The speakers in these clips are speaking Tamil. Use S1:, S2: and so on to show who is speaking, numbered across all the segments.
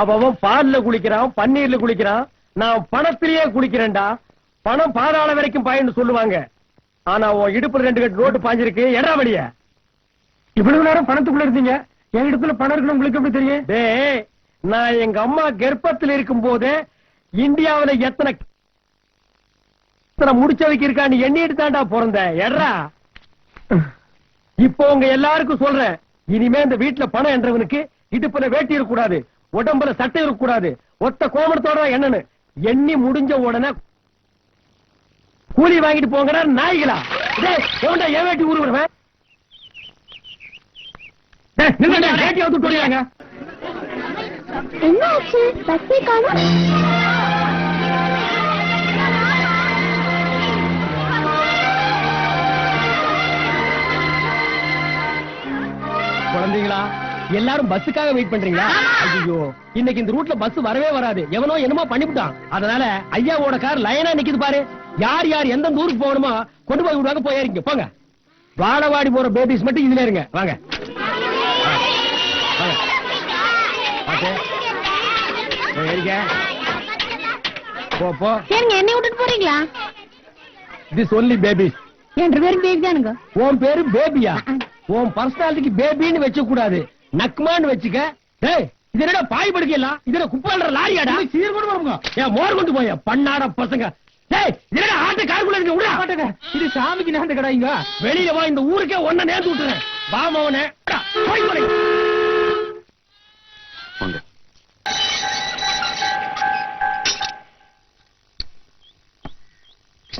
S1: அவன் பால்ல குளிக்கிறான் பன்னீர்ல குளிக்கிறான். நான் பணத்திலேயே குளிக்கிறேன்டா. பணம் பாதாள வரைக்கும் பயன்னு சொல்லுவாங்க. ஆனா உன் இடுப்புல ரெண்டு கட்டு நோட்டு பாஞ்சிருக்கு. எடா வழிய? இவ்வளவு நேரம் பணத்துக்குள்ள இருந்தீங்க. என் இடத்துல பணம் இருக்கணும் உங்களுக்கு எப்படி தெரியும்? டே நான் எங்க அம்மா கர்ப்பத்தில் இருக்கும் போதே இந்தியாவுல எத்தனை எத்தனை முடிச்சவைக்கு இருக்கான்னு எண்ணிட்டு தாண்டா பிறந்த. எட்ரா இப்போ உங்க எல்லாருக்கும் சொல்றேன். இனிமே இந்த வீட்டுல பணம் என்றவனுக்கு இடுப்புல வேட்டி இருக்க கூடாது உடம்புல சட்டை இருக்க கூடாது ஒத்த கோமணத்தோட என்னன்னு எண்ணி முடிஞ்ச உடனே கூலி வாங்கிட்டு போங்கடா நாய்களா. டேய் என் வேட்டி உருவுறவன் டேய் நில்லுடா வேட்டி வந்து தொழிலாங்க
S2: என்ன ஆச்சு? பஸ்ஸே காணோம்
S1: குழந்தைங்களா எல்லாரும் பஸ்ஸுக்காக வெயிட் பண்றீங்களா? ஐயோ இன்னைக்கு இந்த ரூட்ல பஸ் வரவே வராது. எவனோ என்னமோ பண்ணிவிட்டான். அதனால ஐயாவோட கார் லைனா நிக்குது பாரு. யார் யார் எந்த ஊருக்கு போகணுமோ கொண்டு போய் விடுவாங்க போய் ஏறிங்க. போங்க. வாழவாடி போற பேபிஸ் மட்டும் இதுல இருங்க. வாங்க ஆ. வாங்க. பாத்து. போ போ.
S2: சரிங்க என்னை விட்டுட்டு போறீங்களா?
S1: இது சொல்லி பேபிஸ்
S2: என் பேரும் பேபி தானுங்க.
S1: உன் பேரு பேபியா உன் பர்சனாலிட்டிக்கு பேபின்னு வச்ச கூடாது நக்மான்னு வச்சுக்க. டேய் இது என்னடா பாய் படுக்கலாம் இது என்ன குப்பாடுற லாரியாடா? சீர் கொண்டு வருங்க ஏன் மோர் கொண்டு போய பண்ணாட பசங்க. டேய் இது என்னடா ஆட்டு காருக்குள்ள இருக்கு? விடா மாட்டேங்க. இது சாமிக்கு நேர்ந்த கடாய்ங்க. வெளியில வா இந்த ஊருக்கே ஒன்ன நேர்ந்து விட்டுறேன். வா மவனே. போய்.
S3: வாங்க.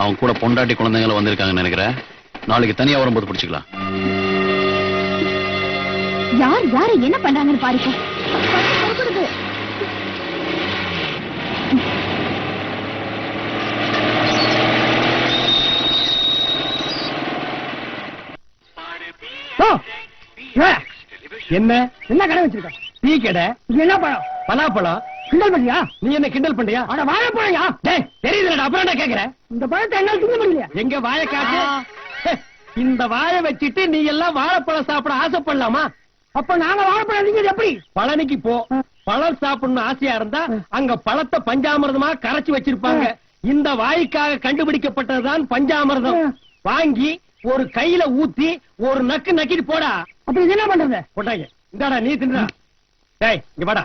S3: அவன் கூட பொண்டாட்டி குழந்தைங்கள வந்திருக்காங்கன்னு நினைக்கிறேன். நாளைக்கு தனியா வரும்போது பிடிச்சுக்கலாம்.
S2: யார் யாரு என்ன பண்றாங்கன்னு பாருங்க!
S1: என்ன என்ன கடை வச்சிருக்க? டீ கடை என்ன பழம்? பலாப்பழம் கிண்டல் பண்ணியா? நீ என்ன கிண்டல் பண்றியா? அட வாழைப்பழம்யா டேய் தெரியுதுடா அப்புறம் என்ன கேக்குற? இந்த பழத்தை என்ன திங்க முடியல எங்க வாழை காட்டு? இந்த வாழை வச்சிட்டு நீ எல்லாம் வாழைப்பழம் சாப்பிட ஆசைப்படலாமா? அப்ப நாங்க வாழைப்பழம் எப்படி? பழனிக்கு போ. பழம் சாப்பிடணும் ஆசையா இருந்தா அங்க பழத்தை பஞ்சாமிர்தமா கரைச்சு வச்சிருப்பாங்க. இந்த வாய்க்காக கண்டுபிடிக்கப்பட்டதுதான் பஞ்சாமிர்தம். வாங்கி ஒரு கையில ஊத்தி ஒரு நக்கு நக்கிட்டு போடா. அப்படி என்ன பண்றது? போட்டாங்க. இந்தாடா நீ தின்றா. டேய் இங்க வாடா.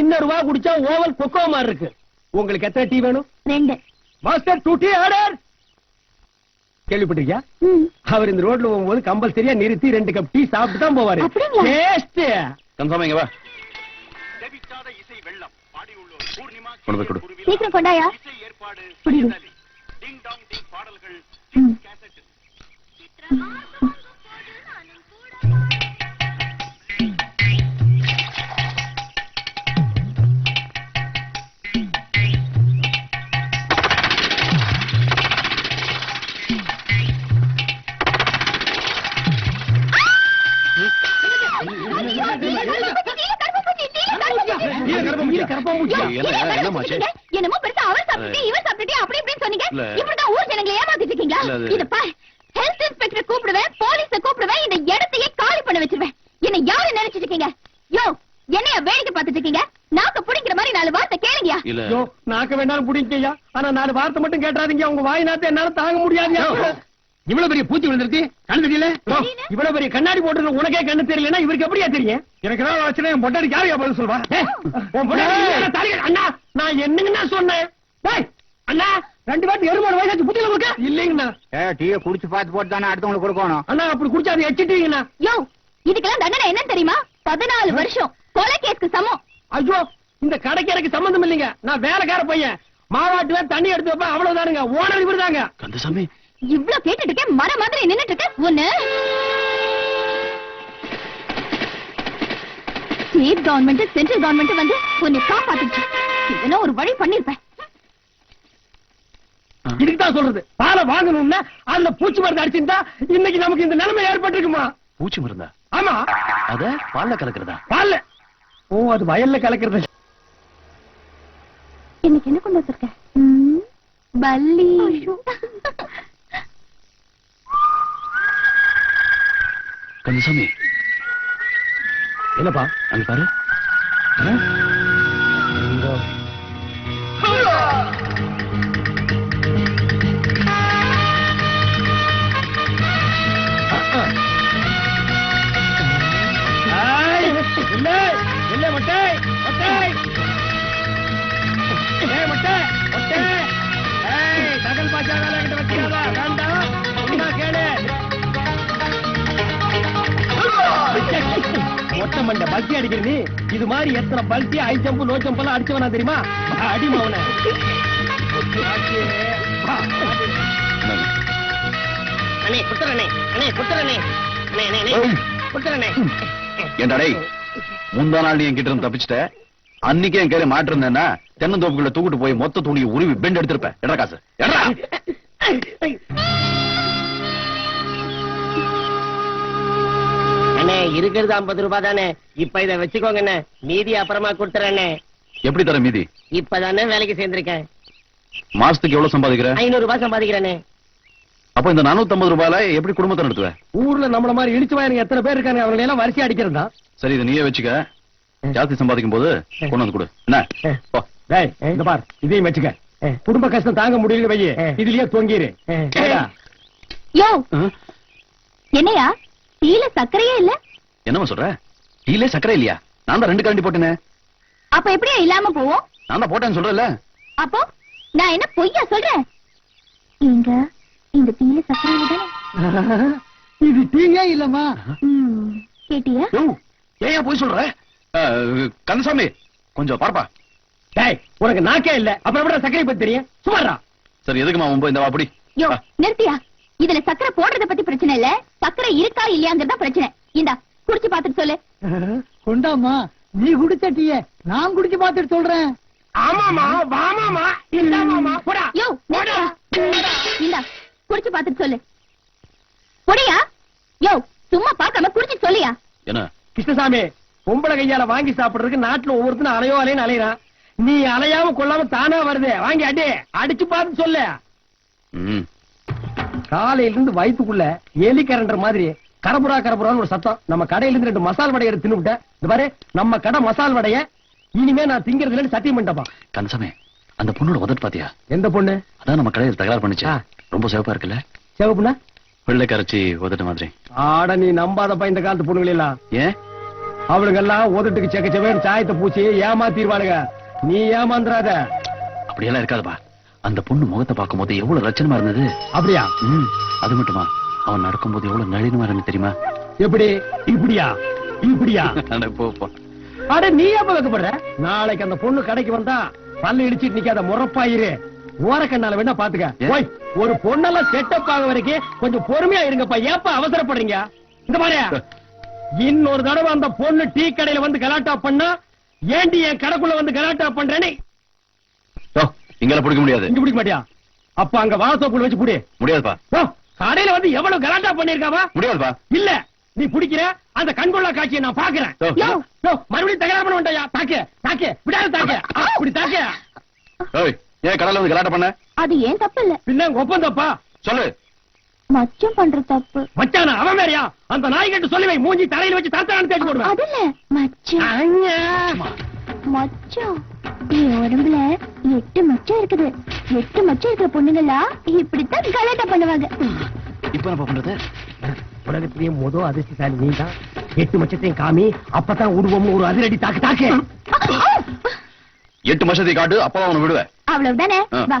S1: இன்னொரு வா குடிச்சா ஓவல் கொக்கோ மாதிரி இருக்கு. உங்களுக்கு எத்தனை டீ வேணும்?
S2: ரெண்டு.
S1: மாஸ்டர் டூ டீ ஆர்டர் கேள்விப்பட்டிருக்கியா. அவர் இந்த ரோட்ல போகும்போது கம்பல்சரியா நிறுத்தி ரெண்டு கப் டீ சாப்பிட்டு தான் போவாரு? டேஸ்ட்
S3: கன்ஃபார்ம் இங்க வா. கொண்டு போய் கொடு.
S2: சீக்கிரம் கொண்டாயா? புரியுது. ம்.
S1: ஈர
S2: இப்படிதான் ஊர் ஜனங்களை ஏமாத்திட்டு இருக்கீங்களா?
S3: இல்ல, அது-
S2: இத பார், health inspector கூப்பிடுவேன், police அ கூப்பிடுவேன், இந்த இடத்தையே காலி பண்ண வச்சிருவேன். என்னை யாரு நினைச்சிட்டு இருக்கீங்க? யோ, என்னைய வேடிக்கை பார்த்துட்டு இருக்கீங்க? நாக்க புடிங்கிற மாதிரி நாலு வார்த்தை கேளுங்கயா.
S3: இல்ல.
S1: ஐயோ, நாக்க வேண்டாம் பிடிங்கய்யா. ஆனா நாலு வார்த்தை மட்டும் கேட்டாதீங்க உங்க வாய் நாத்தை என்னால தாங்க முடியாதுயா இவ்வளவு பெரிய பூச்சி விழுந்திருக்கு? கண்ணு தெரியல? இவ்வளவு பெரிய கண்ணாடி போட்டு உனக்கே கண்ணு தெரியலன்னா இவருக்கு எப்படியா தெரியும்? எனக்கு ஏதாவது வச்சுனா என் சொல்வா? தாலி- அண்ணா நான் என்னங்கண்ணா சொன்னேன்? அண்ணா ரெண்டு பேருக்கு எருமாடு வயசாச்சு புத்தியில கொடுக்க? இல்லைங்கண்ணா.
S4: ஏ டீயை குடிச்சு பார்த்து போட்டு தானே அடுத்தவங்களுக்கு கொடுக்கணும்?
S1: அண்ணா அப்படி குடிச்சா அதை எச்சிட்டீங்கண்ணா
S2: யோ, இதுக்கெல்லாம் தண்டனை என்னன்னு தெரியுமா? பதினாலு வருஷம் கொலை கேஸ்க்கு சமம்.
S1: ஐயோ இந்த கடைக்கு எனக்கு சம்பந்தம் இல்லைங்க. நான் வேலைக்கார பையன். மாவாட்டுல தண்ணி எடுத்து வைப்பேன் அவ்வளவுதானுங்க. ஓனர் இவர் தாங்க
S3: கந்தசாமி.
S2: இவ்ளோ கேட்டுட்டு இருக்கேன் மர மாதிரி நின்னுட்டு இருக்க ஒண்ணு. ஸ்டேட் கவர்மெண்ட் சென்ட்ரல் கவர்மெண்ட் வந்து உன்னை காப்பாத்துச்சு இதெல்லாம் ஒரு வழி பண்ணிருப்பேன்
S1: இதுக்கு தான் சொல்றது. பாலை வாங்கணும்னா அதுல பூச்சி மருந்து அடிச்சிருந்தா இன்னைக்கு நமக்கு இந்த நிலைமை ஏற்பட்டிருக்குமா?
S3: பூச்சி மருந்தா?
S1: ஆமா.
S3: அத பால்ல கலக்குறதா?
S1: பால்ல. ஓ அது வயல்ல கலக்கிறது.
S2: இன்னைக்கு என்ன கொண்டு வந்திருக்க? பல்லி.
S3: கந்தசாமி.
S1: என்னப்பா?
S3: அங்க பாரு.
S1: அடிக்கிற? நீ இது மாதிரி எத்தனை பல்ட்டி ஐ ஜம்பு நோ ஜம்ப் எல்லாம் அடிச்சவனா தெரியுமா? அவனை
S3: இந்தாங்க.
S5: அண்ணே குத்துறனே அண்ணே குத்துறனே அண்ணே அண்ணே அண்ணே.
S3: ஏய்,
S5: குத்துறனே
S3: ஏன்டா டேய் முந்தா நாள் நீ என்கிட்ட இருந்து தப்பிச்சிட்ட? அன்னைக்கே என் கையில மாட்டிருந்தேன்னா தென்னந்தோப்புக்குள்ள தூக்கிட்டு போய் மொத்த துணியை உருவி பெண்ட் எடுத்திருப்பேன். எடா காசு. எடா
S5: இருக்கிறது ஐம்பது ரூபாய் தானே இப்ப இத வச்சுக்கோங்க அண்ணே மீதி அப்புறமா கொடுத்துறேண்ணே.
S3: எப்படி தர மீதி?
S5: இப்பதானே வேலைக்கு சேர்ந்திருக்கேன்.
S3: மாசத்துக்கு எவ்வளவு சம்பாதிக்கிற?
S5: ஐநூறு ரூபாய் சம்பாதிக்கிறேனே
S3: அப்ப இந்த 450 ரூபாயில எப்படி குடும்பத்தை நடத்துவ?
S1: ஊர்ல நம்மள மாதிரி இழிச்சு வாயனுங்க எத்தனை பேர் இருக்காங்க அவங்க எல்லாம் வரிசை அடிக்கிறது?
S3: சரி இதை நீயே வச்சுக்க. ஜாஸ்தி சம்பாதிக்கும் போது கொண்டு வந்து கொடு. என்ன? போ.
S1: டேய் இந்த பார் இதையும் வச்சுக்க. குடும்ப கஷ்டம் தாங்க முடியல வையே. இதுலயே தொங்கிரு. ஏடா,
S2: யோ? என்னையா? டீல சர்க்கரையே இல்ல?
S3: என்னம்மா சொல்ற? டீலே சக்கரை இல்லையா? நான் தான் ரெண்டு கரண்டி போட்டேனே.
S2: அப்ப எப்படியா இல்லாம போவோம்?
S3: நான் தான் போட்டேன்னு சொல்றேன்ல
S2: அப்போ நான் என்ன பொய்யா சொல்றேன்? எங்க இந்த டீல சர்க்கரை இல்ல தானே?
S1: இது டீயே இல்லம்மா.
S2: கேட்டியா?
S3: ஏன் போய் சொல்ற? கந்தசாமி கொஞ்சம் பார்ப்பா.
S1: டேய் உனக்கு நாக்கே இல்ல. அப்புறம் எப்படி சக்கரை பத்தி தெரியும்? சுமாரா
S3: சரி எதுக்குமா மும்பை இந்த வா அப்படி
S2: யோ நிறுத்தியா? இதுல சக்கரை போடுறத பத்தி பிரச்சனை இல்ல. சக்கரை இருக்கா இல்லையாங்கிறதா பிரச்சனை. இந்தா குடிச்சு பாத்துட்டு சொல்லு.
S1: கொண்டாமா நீ குடிச்ச டீய நான் குடிச்சு பார்த்துட்டு சொல்றேன். ஆமாமா வாமாமா போடா.
S2: யோ நிறுத்தியா இந்தா குடிச்சு பாத்துட்டு சொல்லு. பொடியா? யோ சும்மா பார்க்காம குடிச்சு சொல்லியா?
S3: என்ன?
S1: கிருஷ்ணசாமி பொம்பளை கையால வாங்கி சாப்பிடுறதுக்கு நாட்டுல ஒவ்வொருத்தனும் அலையோ அலைன்னு அலையறான். நீ அலையாம கொள்ளாம தானா வருது? வாங்கி அடி. அடிச்சு பார்த்து சொல்லு.
S3: ம்.
S1: காலையில இருந்து வயித்துக்குள்ள எலி கரண்டர் மாதிரி கரபுரா கரபுரான்னு ஒரு சத்தம். நம்ம கடையில இருந்து ரெண்டு மசால் வடையை எடுத்து தின்னுவிட்டேன். இந்த பாரு நம்ம கடை மசால் வடைய இனிமே நான் திங்கிறது இல்லைன்னு சத்தியம் பண்ணிட்டப்பா.
S3: கந்தசாமி அந்த பொண்ணோட உதட்டு பாத்தியா?
S1: எந்த பொண்ணு?
S3: அதான் நம்ம கடையில் தகராறு பண்ணுச்சு. ரொம்ப சிவப்பா இருக்குல்ல?
S1: சிவப்புண்ணா
S3: வெள்ளை கரைச்சி உதட்டு மாதிரி.
S1: ஆட நீ நம்பாதப்பா இந்த காலத்து பொண்ணுங்களெல்லாம்.
S3: ஏன்?
S1: அவளுங்க எல்லாம் உதட்டுக்கு செக்க செவேன்னு சாயத்தை பூச்சி ஏமாத்திடுவாளுங்க நீ ஏமாந்துறாத.
S3: அப்படியெல்லாம் இருக்காதுப்பா. அந்த பொண்ணு முகத்தை பார்க்கும்போது எவ்வளவு லட்சணமா இருந்தது.
S1: அப்படியா?
S3: அது மட்டுமா? அவன் நடக்கும்போது எவ்வளவு நளினமா இருந்து தெரியுமா?
S1: எப்படி? இப்படியா? இப்படியா?
S3: அட,
S1: நீ எப்ப வைக்கப்படுற? நாளைக்கு அந்த பொண்ணு கடைக்கு வந்தா பல்லு இடிச்சிட்டு நிக்காத முறப்பாயிரு. ஓரக்கண்ணால வேணா பாத்துக்க.
S3: ஏன்?
S1: ஓய் ஒரு பொண்ணெல்லாம் செட்டப் ஆக வரைக்கும் கொஞ்சம் பொறுமையா இருங்கப்பா. ஏப்பா அவசரப்படுறீங்க? இந்த மாதிரி இன்னொரு தடவை அந்த பொண்ணு டீ கடையில வந்து கலாட்டா பண்ணா ஏண்டி என் கடைக்குள்ள வந்து கலாட்டா பண்றேன்னு?
S3: ஓ, இங்கெல்லாம் பிடிக்க முடியாது.
S1: இங்க பிடிக்க மாட்டியா? அப்ப அங்க வாசப்புல வச்சு புடி.
S3: முடியாதுப்பா.
S1: கடையில வந்து எவ்வளவு கலாட்டா பண்ணிருக்காவா?
S3: முடியாதுப்பா.
S1: இல்ல நீ பிடிக்கிற அந்த கண்கொள்ளா காட்சியை நான் பாக்குறேன் மறுபடியும் தகராறு பண்ண வேண்டாயா தாக்கு தாக்கு விடாத தாக்கு இப்படி தாக்கு
S3: ஏய், ஏன் கடல்ல வந்து கலாட்டம் பண்ண?
S2: அது ஏன் தப்பு இல்ல
S1: பின்ன உங்க ஒப்பந்தப்பா.
S3: சொல்லு.
S2: மச்சம் பண்ற தப்பு.
S1: மச்சானா அவன் வேறயா? அந்த நாய்கிட்ட சொல்லி வை மூஞ்சி தலையில வச்சு தரத்தான்னு தேடி போடுவேன்.
S2: அது இல்ல மச்சம்
S1: அண்ணா.
S2: மச்சம் என் உடம்புல எட்டு மச்சம் இருக்குது. எட்டு மச்சம் இருக்கிற பொண்ணுங்களா இப்படித்தான் கலாட்டா பண்ணுவாங்க.
S3: இப்ப என்ன பண்றது?
S1: உலகத்திலேயே முத அதிர்ஷ்டசாலி நீ தான் எட்டு மச்சத்தையும் காமி அப்பதான் உருவம் ஒரு அதிரடி தாக்கு தாக்கு.
S3: எட்டு வருஷத்தை காட்டு அப்பதான் அவனை விடுவேன்.
S2: அவ்வளவுதானே. வா.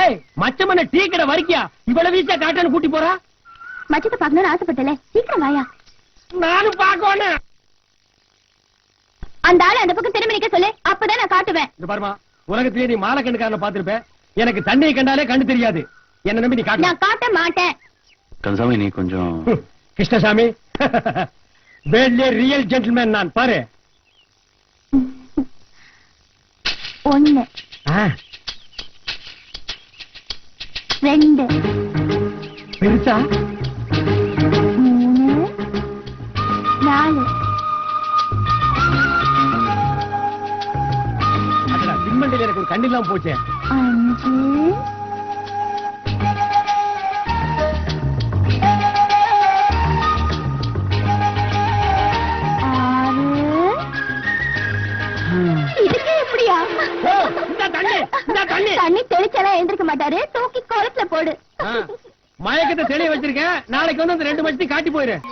S1: ஏய் மச்சமன டீ கடை வரைக்கியா? இவ்வளவு வீசா காட்டன்னு கூட்டி போறா?
S2: மச்சத்தை பார்க்கணும்னு ஆசைப்பட்டல. சீக்கிரம் வாயா.
S1: நானும் பாக்கணும்
S2: அந்த ஆளு அந்த பக்கம் திரும்பி நிக்க சொல்லு. அப்பதான் நான் காட்டுவேன்.
S1: இந்த பாருமா உலகத்திலேயே நீ மாலை கண்ணுக்காரன பாத்திருப்ப எனக்கு தண்ணியை கண்டாலே கண்ணு தெரியாது. என்ன நம்பி நீ காட்டு
S2: நான் காட்ட மாட்டேன்.
S3: கந்தசாமி நீ கொஞ்சம்
S1: கிருஷ்ணசாமி. வேட்லே ரியல் ஜென்டில்மேன் நான். பாரு.
S2: ஒண்ணு. ரெண்டு.
S1: பெருசா? கண்ணில்லாம் போச்சே.
S2: அஞ்சு.
S1: தண்ணி
S2: தெளிச்செல்லாம் எழுந்திருக்க மாட்டாரு. தூக்கி குளத்துல போடு.
S1: மயக்கத்தை தெளிய வச்சிருக்கேன். நாளைக்கு வந்து அந்த ரெண்டு மணிக்கு காட்டி போயிரு.